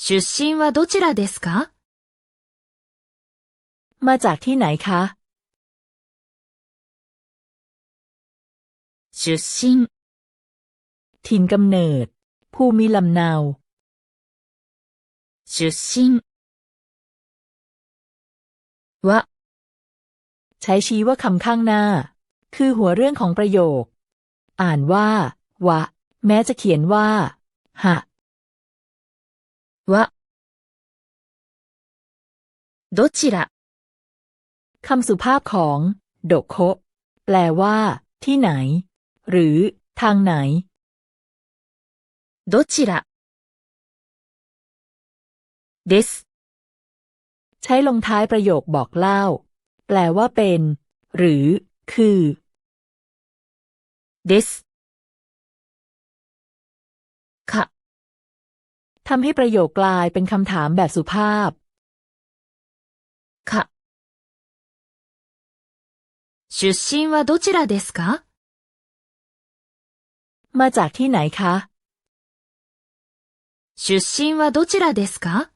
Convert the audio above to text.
出身はどちらですか มาจากที่ไหนคะ 出身、 ถิ่นกำเนิด ภูมิลำเนา 出身。は、 ใช้ชี้ว่าคำข้างหน้า คือหัวเรื่องของประโยค อ่านว่า วะ แม้จะเขียนว่า หะ は、どちら、 คำสุภาพของ โดโคะแปลว่า ที่ไหน หรือ ทางไหน どちら。です。 ใช้ลงท้ายประโยคบอกเล่า แปลว่าเป็น หรือ คือ です。 ทำให้ประโยคกลายเป็นคำถามแบบสุภาพ か。出身はどちらですか มาจากที่ไหนคะ 出身はどちらですか